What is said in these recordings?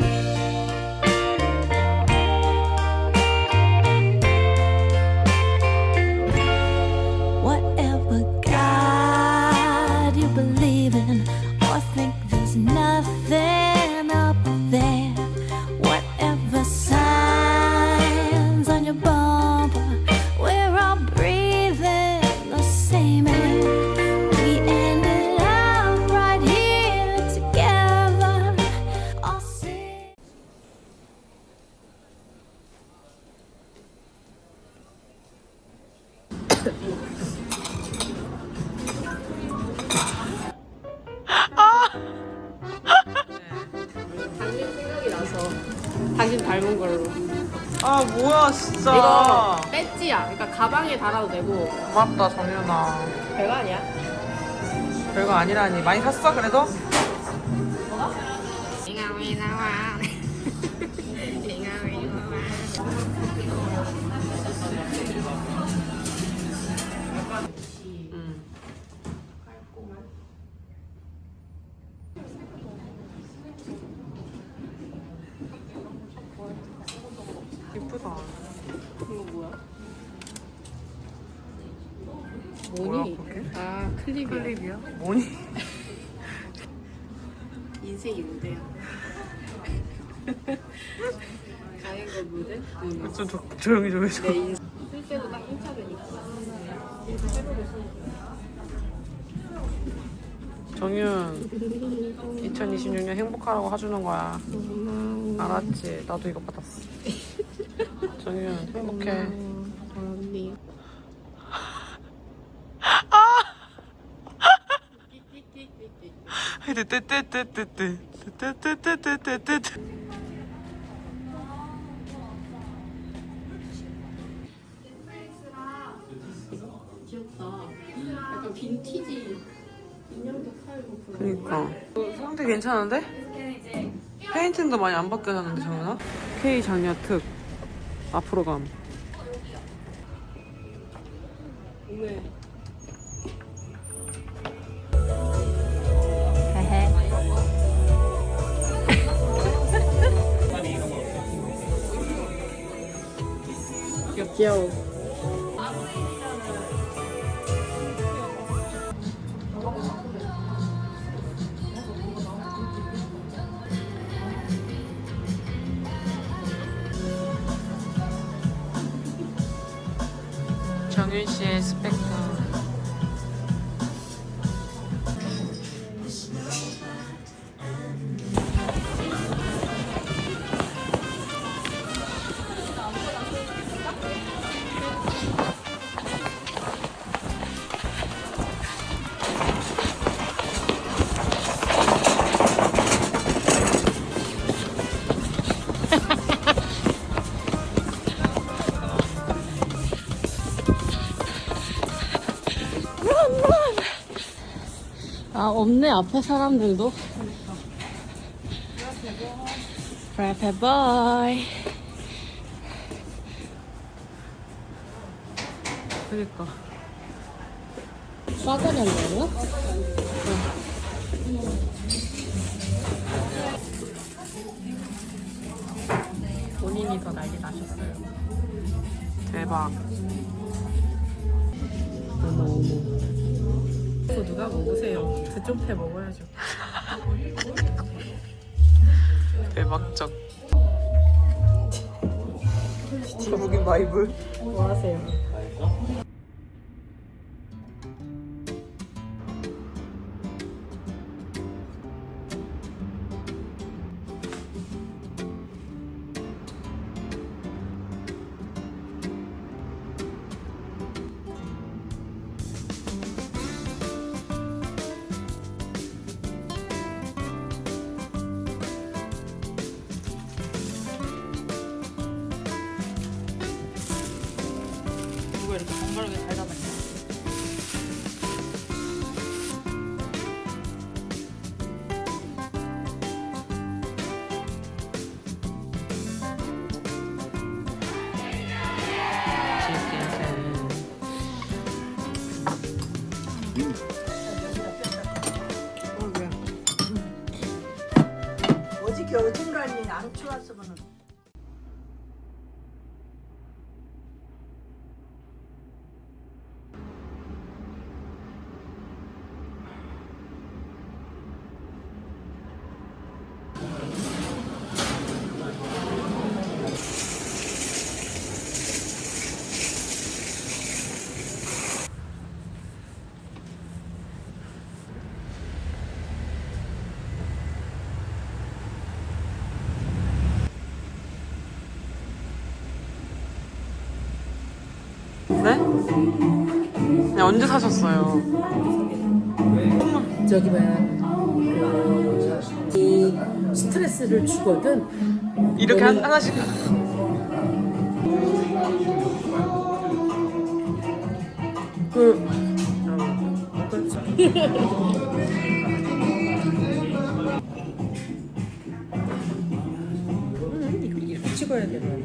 Bye. 진짜 이거 배지야. 그러니까 가방에 달아도 되고. 고맙다 정연아. 별거 아니야? 별거 아니라니. 많이 샀어 그래도? 음. 뭐니? 아 클립이야. 클립이야? 뭐니? 인생 인데요. 가는 거 묻은 눈. 좀 조, 조용히 좀 해줘. 내 인생 실제로 딱 1차 되니까 정윤 2026년 행복하라고 해주는 거야. 알았지? 나도 이거 받았어. 정윤 행복해. 언니 뜨뜨뜨뜨뜨뜨뜨뜨뜨뜨뜨뜨 귀엽다 약간 빈티지 인형도 팔고 그런 그니까 어, 상태 괜찮은데? 페인팅도 많이 안 바뀌어졌는데 정연아? K 장녀 특 앞으로 감 왜? 귀여워. 정윤 씨의 스펙터 없네 앞에 사람들도. 프레페 보이. 그니까 싸가지 안 되나? 본인이 더 난리 나셨어요. 대박 어머. 이거 누가 먹으세요? 저쪽에 먹어야죠. 대박적 저국인 바이블 뭐 하세요? 이렇게 번거롭게 잘 담았냐. 겨울 찜갈니 안 추웠으면은. 네? 네, 언제 사셨어요? 저기 봐요. 그, 이 스트레스를 주거든. 이렇게 한, 하나씩. 그. 음, 이렇게 찍어야 되나?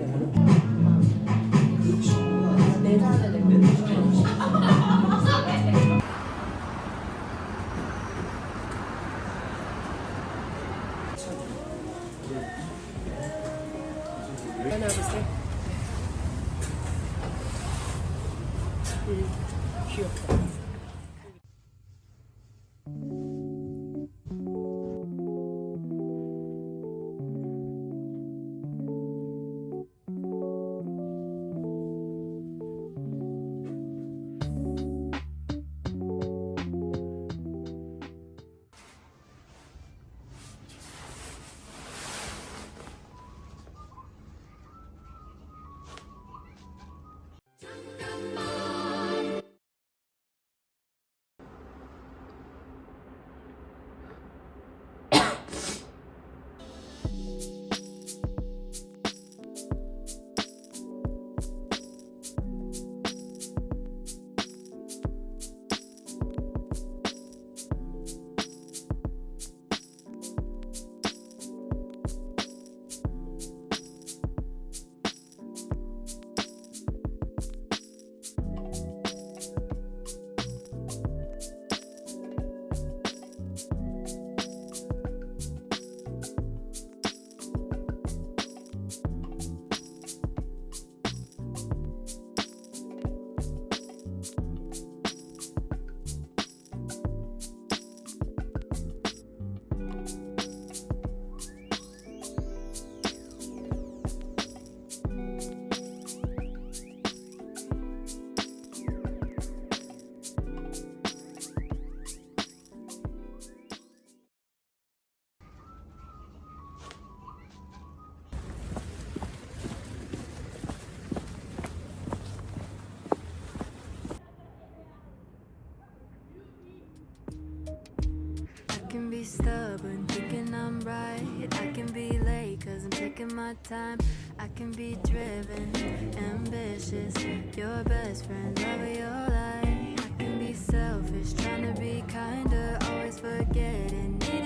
taking my time. I can be driven, ambitious, your best friend, love of your life. I can be selfish, trying to be kinder, always forgetting. Needing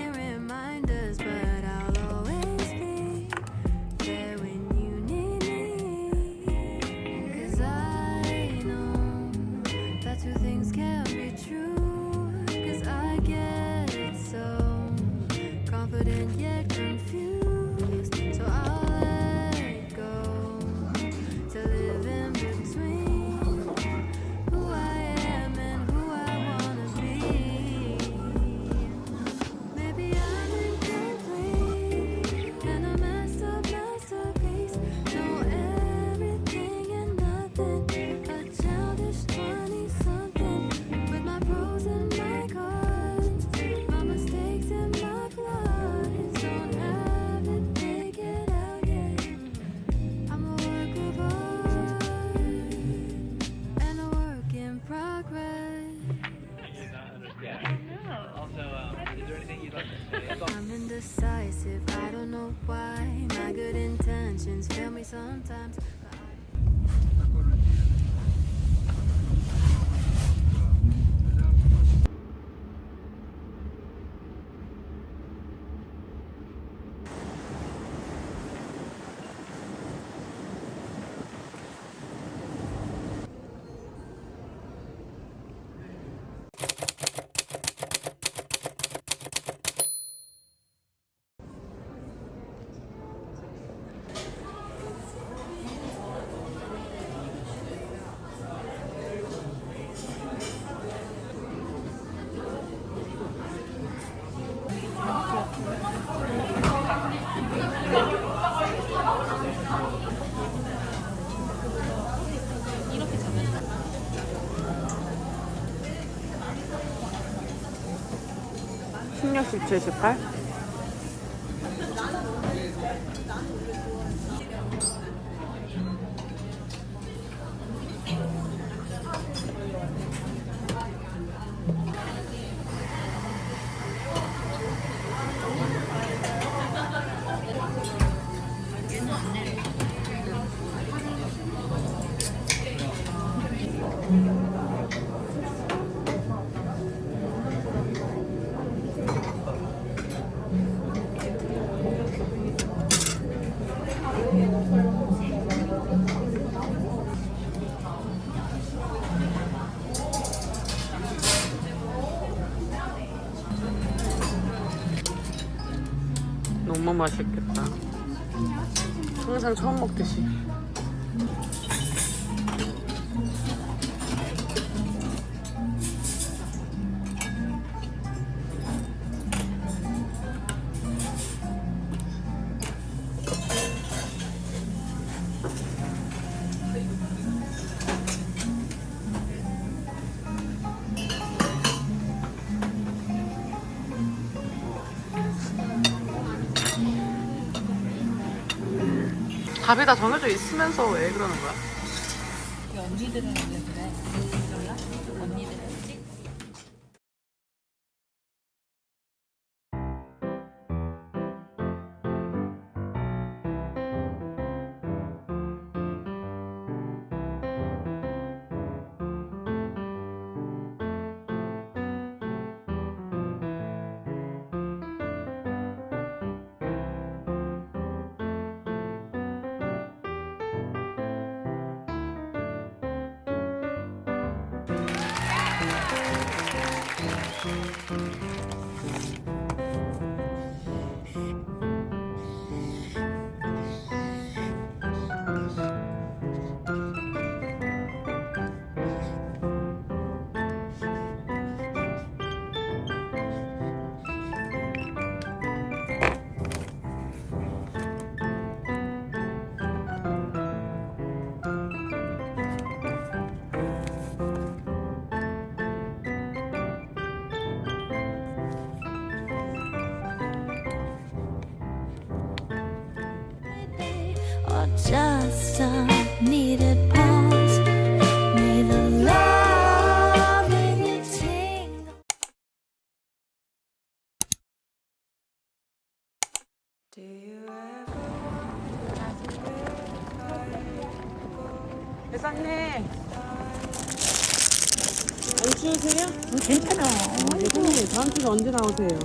Jesus Christ. 맛있겠다. 항상 처음 먹듯이. 답이 다 정해져 있으면서 왜 그러는 거야? 언니들은 회장님. 안 추우세요? 괜찮아. 회장님, 다음 주에 언제 나오세요?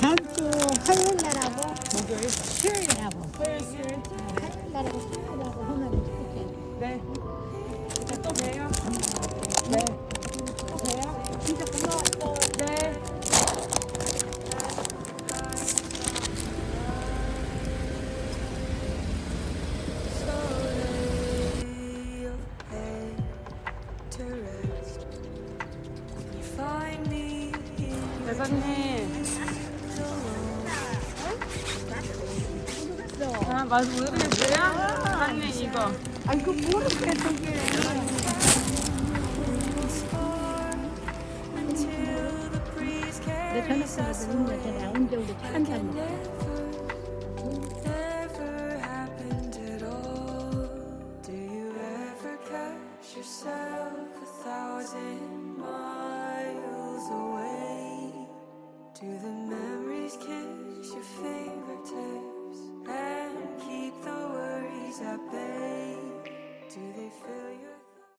다음 주 화요일 날하고 목요일 수요일 날하고 화요일 수요일 화요일 날하고 수요일 날하고 하면 어떻게 네. 이제 또 봬요. 네. 아, 맞아. 모르겠어요? 대사님, 이거. 아이고 모르겠어 저게. 내 전화번호 누르면 전에 언제 우리 차한 잔 먹